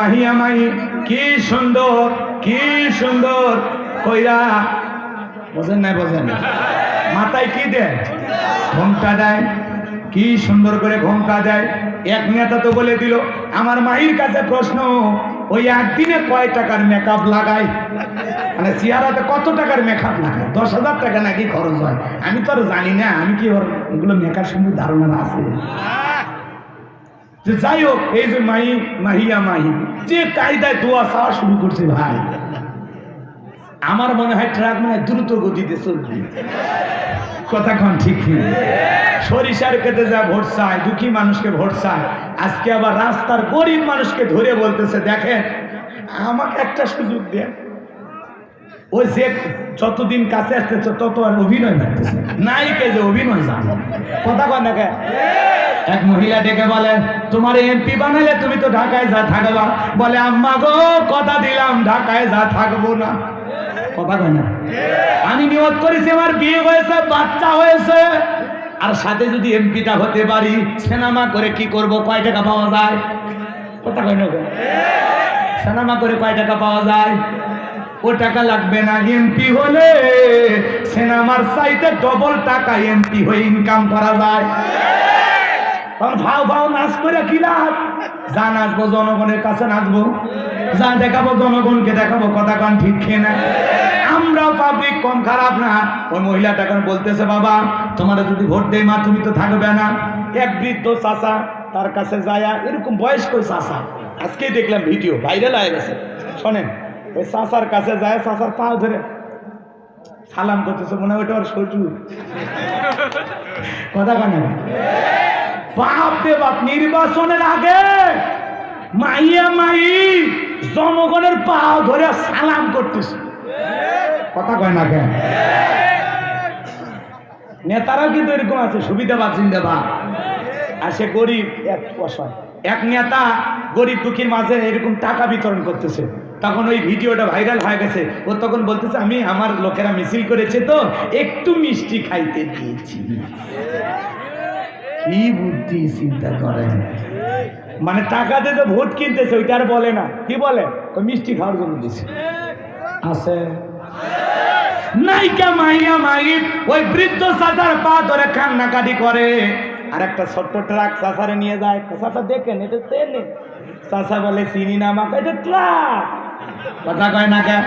মাহিয়া মাহি কি সুন্দর কি সুন্দর, কইরা, বোঝেন নাই, বোঝেন মাথায় কি দেয়? ঘোমটা দেয়। কি সুন্দর করে ঘোমটা দেয়। এক নেতা তো বলে দিল, আমার মাহির কাছে প্রশ্ন, ওই একদিনে কয় টাকার মেকআপ লাগায় মানে চেহারাতে কত টাকার মেকআপ লাগায় দশ হাজার টাকা নাকি খরচ হয়? আমি তো আর জানি না, আমি কি ওর ওগুলো মেকআপ সম্বন্ধে ধারণা আছে? যে যাই হোক, এই যে মাহি, মাহিয়া মাহি, যে কায়দায় দোয়া চাওয়া শুরু করছে ভাই। আমার মনে হয় ট্রাক মনে দ্রুত গতিতে চলবে। কথা ঠিক? সরিষার খেতে যা ভোট চায়, দুঃখী মানুষকে ভোট চায়, আজকে আবার রাস্তার গরিব মানুষকে ধরে বলতেছে, দেখেন, আমাকে একটা সুযোগ দেন। ওই যে যতদিন কাছে আসতেছে, তত আর অভিনয় করতেছে। নায়িকে যে অভিনয় জানো কথা কয় না কে? এক মহিলা ডেকে বলে, তোমার এমপি বানালে তুমি তো ঢাকায় যা থাকবা। বলে, আম্মা গো, কথা দিলাম, ঢাকায় যা থাকব না। কথা কয় না। আমি নিয়ত করেছি, আমার বিয়ে হয়েছে, বাচ্চা হয়েছে। আর সাথে যদি এমপিটা হতে পারি, সিনেমা করে কি করব, কয় টাকা পাওয়া যায়? কথা কয় না? সিনেমা করে কয় টাকা পাওয়া যায়? ও টাকা লাগবে না, এমপি হলে সিনেমার চাইতে ডবল টাকা এমপি হয়ে ইনকাম করা যায়। তখন ভাও ভাও নাচ করে কি লাভ? যা নাচবো জনগণের কাছে নাচবো, যা দেখাবো জনগণকে দেখাবো, কথা কান ঠিক খেয়ে না? আমরাও পাবলিক কম খারাপ না। ওই মহিলাটা এখন বলতেছে, বাবা তোমার যদি ভোট দেয় মা, তুমি তো থাকবে না। এক বৃদ্ধ চাষা তার কাছে যায়, এরকম বয়স্ক চাষা আজকেই দেখলাম ভিডিও ভাইরাল হয়ে গেছে। শোনেন ওই চাষার কাছে যায় চাষার পাও ধরে। সালাম করতেছে, মনে হয় ওটা ওর শ্বশুর। কথা কানে বাপ রে বাপ, নির্বাচনের আগে মাইয়া মাই জনগণের পা ধরে সালাম করতেছে। কথা কয় না কেন? নেতারাও কিন্তু এরকম আছে সুবিধা বা আর সে গরিব, এক এক নেতা গরিব দুঃখীর মাঝে এরকম টাকা বিতরণ করতেছে। তখন ওই ভিডিওটা ভাইরাল হয়ে গেছে। ও তখন বলতেছে, আমি, আমার লোকেরা মিছিল করেছে তো, একটু মিষ্টি খাইতে দিয়েছি। কি বুদ্ধি চিন্তা করেন? মানে টাকা দিয়ে তো ভোট কিনতেছে, ওইটা আর বলে না। কি বলে? মিষ্টি খাওয়ার জন্য দিছে আছে। নাইকা মাইয়া মাই, ওই বৃদ্ধ চাচার পা ধরে কান্নাকাটি করে। আর একটা ছোট্ট ট্রাক চাচারে নিয়ে যায়। চাচা দেখেন, এটা তেনে চাচা বলে, চিনি না আমাকে, এটা ট্রাক কথা কয় না কে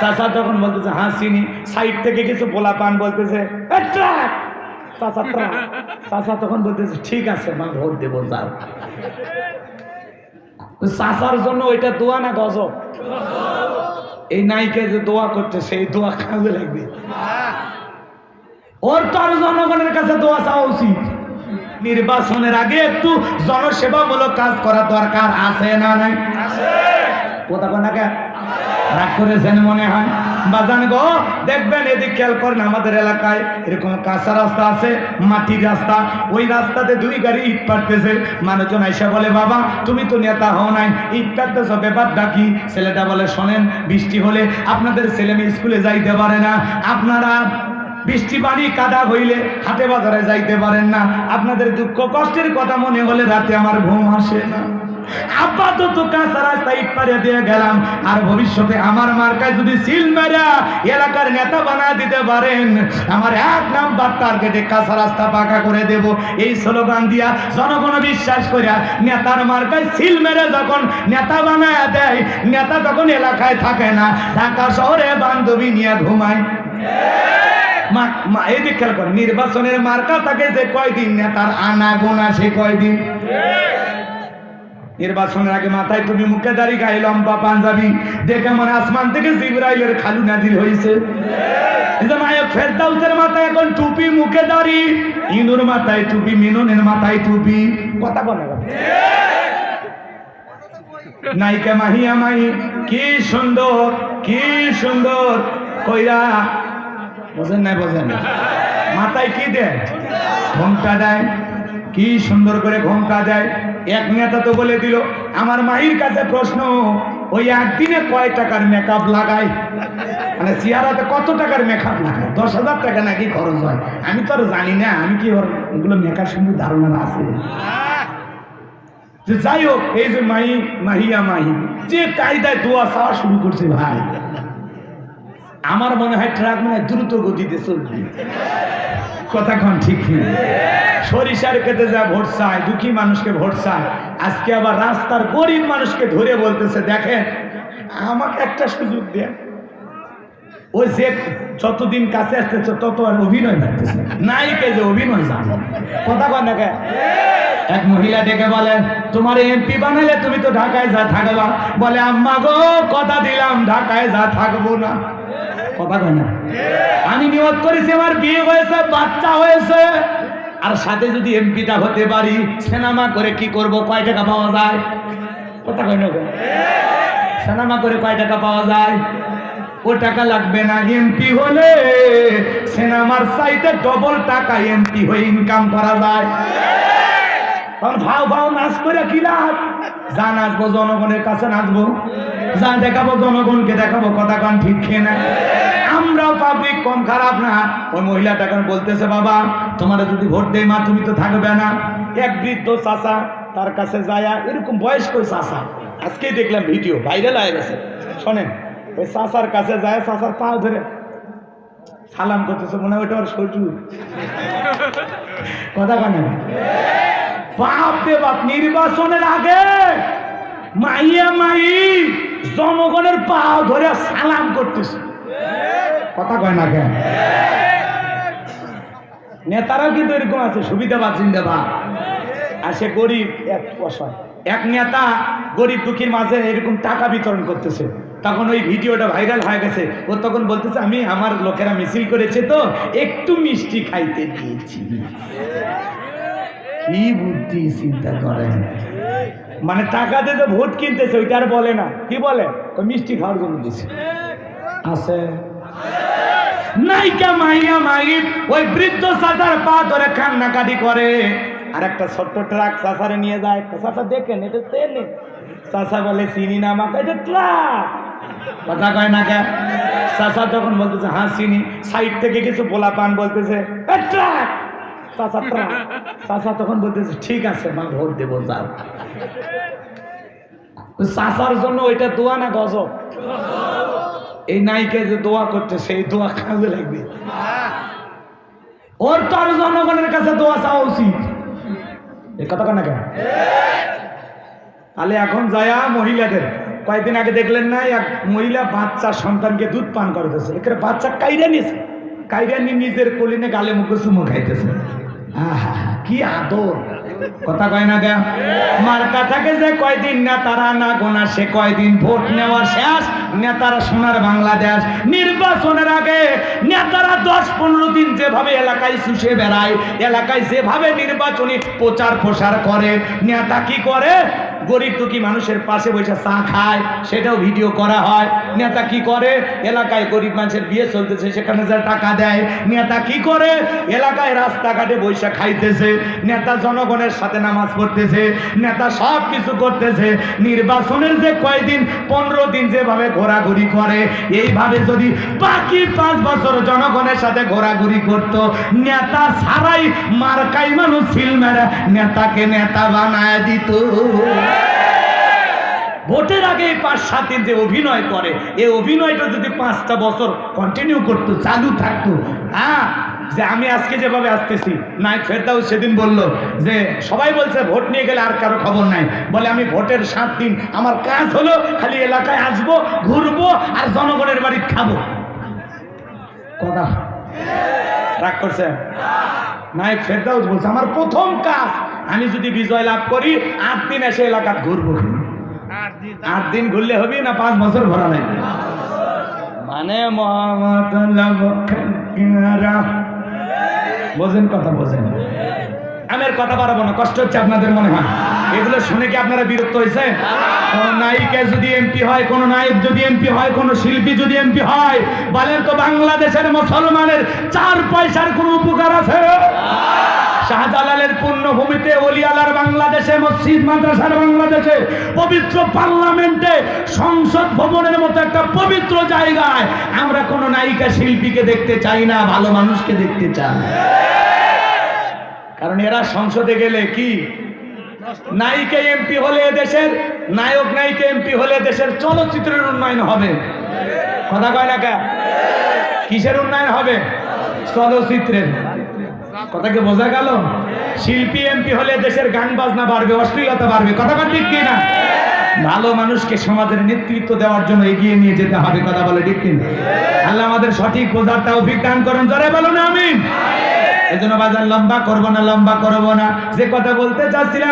চাচা তখন বলতেছে হ্যাঁ চিনি। সাইড থেকে কিছু পোলা পান বলতেছে "এ, ট্রাক! চাচা চাচা তখন বলতেছে ঠিক আছে মা ভোট দেবো যাও। চাচার জন্য ওইটা দোয়া না গজব? এই নায়িকা যে দোয়া করছে সেই দোয়া কাজে লাগবে। ওর তো আরও জনগণের কাছে দোয়া চাওয়া উচিত। নির্বাচনের আগে একটু জনসেবামূলক কাজ করা দরকার আছে না নাই? কোথা কোনা কে? রাগ করেছেন মনে হয়। বাজান গো, দেখবেন এদিক খেয়াল করেন আমাদের এলাকায় এরকম কাঁচা রাস্তা আছে মাটির রাস্তা। ওই রাস্তাতে দুই গাড়ি ইট পারতেছে মানুষজন আইসা বলে, বাবা, তুমি তো নেতা হও নাই। ইট পারতেছ ব্যাপার ডাকি ছেলেটা বলে, শোনেন, বৃষ্টি হলে আপনাদের ছেলে মেয়ে স্কুলে যাইতে পারে না। আপনারা বৃষ্টি পানি কাদা হইলে হাটে বাজারে যাইতে পারেন না। আপনাদের দুঃখ কষ্টের কথা মনে হলে রাতে আমার ঘুম আসে না। আপাতত কাঁচা রাস্তা ইট পারে দিয়ে গেলাম। আর ভবিষ্যতে আমার মার্কায় যদি সিল মেরা এলাকার নেতা বানা দিতে পারেন, আমার এক নাম্বার টার্গেটে কাঁচা রাস্তা পাকা করে দেব। এই স্লোগান দিয়া জনগণ বিশ্বাস করিয়া নেতার মার্কায় সিল মেরে যখন নেতা বানায় দেয়, নেতা তখন এলাকায় থাকে না। ঢাকা শহরে বান্ধবী নিয়ে ঘুমায়। খেয়াল নির্বাচনের মার্কা থাকে যে কয়দিন, নেতার আনা গোনা সে কয়দিন? নির্বাচনের আগে মাথায় তুমি মুখে দাড়ি গায়ে লম্বা পাঞ্জাবি, দেখে মনে আসমান থেকে জিব্রাইলের খালু নাজির হয়েছে মাথায় এখন টুপি মাথায় টুপি, মিনুনের মাথায় টুপি। কথা মাহিয়া মাহি, কি সুন্দর কি সুন্দর, কইরা মাথায় কি দেয়? ঘোমটা দেয়। কি সুন্দর করে ঘোমটা দেয়। এক নেতা তো বলে দিল, আমার মায়ের কাছে প্রশ্ন, ওই একদিনে কয় টাকার মেকআপ লাগায় মানে চেহারাতে কত টাকার মেকআপ লাগায় দশ হাজার টাকা নাকি খরচ হয়? আমি তো আর জানি না, আমি কি ওর ওগুলো মেকআপ সম্বন্ধে ধারণা আছে? যে যাই হোক, এই যে মাহি, মাহিয়া মাহি, যে কায়দায় দোয়া চাওয়া শুরু করছে ভাই। আমার মনে হয় ট্রাক মনে দ্রুত গতিতে চলবে। কথা কন ঠিক সরিষার খেতে যা ভোট চায়, দুঃখী মানুষকে ভোট চায়, আজকে আবার রাস্তার গরিব মানুষকে ধরে বলতেছে, দেখেন, আমাকে একটা সুযোগ দেন। ওই যে যতদিন কাছে আসতেছে, তত আর অভিনয় করতেছে নায়িকে যে অভিনয় জানে। কথা কন না এক মহিলা ডেকে বলেন তোমার এমপি বানালে তুমি তো ঢাকায় যা থাকবা। বলে, আম্মা গো, কথা দিলাম, ঢাকায় যা থাকব না। কথা কয় না? আমি নিয়োগ করেছি, আমার বিয়ে হয়েছে, বাচ্চা হয়েছে। আর সাথে যদি এমপিটা হতে পারি, সিনেমা করে কি করব, কয় টাকা পাওয়া যায়? কথা কয় না সিনেমা করে কয় টাকা পাওয়া যায়? ও টাকা লাগবে না, এমপি হলে সিনেমার চাইতে ডবল টাকা এমপি হয়ে ইনকাম করা যায়। তখন ভাও ভাও নাচ করে কি লাভ? যা নাচবো জনগণের কাছে নাচবো। যা দেখাবো, জনগণকে দেখাবো, কথা কান ঠিক খেয়ে না? আমরাও পাবলিক কম খারাপ না। ওই মহিলাটা এখন বলতেছে, বাবা, তোমার যদি ভোট দেয় মা, তুমি তো থাকবে না। এক বৃদ্ধ চাষা তার কাছে যায়া, এরকম বয়স্ক চাষা আজকেই দেখলাম ভিডিও, ভাইরাল হয়ে গেছে। শোনেন, ওই চাষার কাছে যায় চাষার পা ধরে সালাম করতেছে, মনে হয় ওটা ওর সজু কথা কানে বাপ রে বাপ, নির্বাচনের আগে মাইয়া মাই জনগণের পা ধরে সালাম করতেছে। কথা কয় না কেন? নেতারাও কিন্তু এরকম আছে? সুবিধা সুবিধাবাদ জিন্দাবাদ। আর সে গরিব, এক অসহায় এক নেতা গরিব দুঃখীর মাঝে এরকম টাকা বিতরণ করতেছে। তখন ওই ভিডিওটা ভাইরাল হয়ে গেছে। ও তখন বলতেছে, আমি আমার লোকেরা মিছিল করেছে তো একটু মিষ্টি খাইতে দিয়েছি। কি বুদ্ধি চিন্তা করেন? মানে টাকা দিয়ে তো ভোট কিনতেছে, ওইটা আর বলে না। কি বলে? মিষ্টি খাওয়ার জন্য দিছে। আছে। নাইকা মাইয়া মাই ওই বৃদ্ধ চাচার পা ধরে কান্নাকাটি করে। আর একটা ছোট্ট ট্রাক চাচারে নিয়ে যায়। চাচা দেখেন, এটা তেনে চাচা বলে, চিনি না আমাকে, এটা ট্রাক। কথা কয় না কে চাচা তখন বলতেছে হ্যাঁ চিনি। সাইড থেকে কিছু পোলা পান বলতেছে ট্রাক! তখন বলতেছে, ঠিক আছে, মা, ভোট দেবো জন্য ওইটা দোয়া না গজব? এই যে দোয়া সেই দোয়া কাজে লাগবে। ওর তো আর জনগণের কাছে দোয়া চাওয়া উচিত। এ কথা কেন কেন? তাহলে এখন যায়া মহিলাদের, কয়েকদিন আগে দেখলেন না, এক মহিলা বাচ্চা সন্তানকে দুধ পান করতেছে এখানে বাচ্চা কাইরা নিয়েছে কাইরা নিয়ে নিজের কলিনে গালে মুখে চুমো খাইতেছে। কি আদর? কথা কয় না গা। মার্কা থাকে যে কয়দিন নেতারা না গোনা, সে কয়দিন ভোট নেওয়ার শেষ। নেতারা সোনার বাংলাদেশ। নির্বাচনের আগে নেতারা দশ পনেরো দিন যেভাবে এলাকায় শুষে বেড়ায়, এলাকায় যেভাবে নির্বাচনী প্রচার প্রসার করে, নেতা কি করে? গরিব দুঃখী মানুষের পাশে বসে চা খায়, সেটাও ভিডিও করা হয়। নেতা কি করে? এলাকায় গরিব মানুষের বিয়ে চলতেছে, সেখানে যা টাকা দেয়। নেতা কি করে? এলাকায় রাস্তাঘাটে বৈশা খাইতেছে। নেতা জনগণের সাথে নামাজ পড়তেছে। নেতা সব কিছু করতেছে। নির্বাচনের যে কয়দিন, পনেরো দিন যেভাবে ঘোরাঘুরি করে, এইভাবে যদি বাকি পাঁচ বছর জনগণের সাথে ঘোরাঘুরি করত, নেতা ছাড়াই মার্কাই মানুষ ছিল মেরা নেতাকে নেতা বানায় দিত। ভোটের আগে পাঁচ, সাত দিন যে অভিনয় করে, এই অভিনয়টা যদি পাঁচটা বছর কন্টিনিউ করতো, চালু থাকতো হ্যাঁ? যে আমি আজকে যেভাবে আসতেছি নাই ফেরদাও সেদিন বলল যে, সবাই বলছে ভোট নিয়ে গেলে আর কারও খবর নাই। বলে, আমি ভোটের সাত দিন, আমার কাজ হলো খালি এলাকায় আসব, ঘুরবো আর জনগণের বাড়ি খাব। কথা? রাগ করছে? নাই ফেরদাউস বলছে, আমার প্রথম কাজ, আমি যদি বিজয় লাভ করি, আট দিন এসে এলাকা ঘুরবো। আট দিন ঘুরলে হবে না পাঁচ বছর ঘোরা লাগবে মানে। বোঝেন কথা বোঝেন। আমি আর কথা পারব না কষ্ট হচ্ছে আপনাদের মনে হয়। এগুলো শুনে কি আপনারা বিরক্ত হয়েছেন? নায়িকা যদি এমপি হয়, কোন নায়ক যদি এমপি হয়, কোন শিল্পী যদি এমপি হয়, বলেন তো বাংলাদেশের মুসলমানের চার পয়সার কোনো উপকার আছে? শাহজালালের পূর্ণভূমিতে অলিয়ালার বাংলাদেশে, মসজিদ মাদ্রাসার বাংলাদেশে, পবিত্র পার্লামেন্টে, সংসদ ভবনের মতো একটা পবিত্র জায়গায় আমরা কোনো নায়িকা শিল্পীকে দেখতে চাই না, ভালো মানুষকে দেখতে চাই। কারণ এরা সংসদে গেলে কি? নায়িকা এমপি হলে দেশের নায়ক নায়িকা এমপি হলে দেশের চলচ্চিত্রের উন্নয়ন হবে। কথা কয় না কা? কিসের উন্নয়ন হবে? চলচ্চিত্রের। কথাকে বোঝা গেল? শিল্পী এমপি হলে দেশের গান বাজনা বাড়বে, অশ্লীলতা বাড়বে। কথা কয় ঠিক কিনা? ভালো মানুষকে সমাজের নেতৃত্ব দেওয়ার জন্য এগিয়ে নিয়ে যেতে হবে, কথা বলে ঠিক কিনা? আল্লাহ আমাদের সঠিক বোঝার তাওফিক দান করেন। জোরে বলুন, আমিন। এজন্য বাজার লম্বা করব না, লম্বা করব না। যে কথা বলতে চাচ্ছিলাম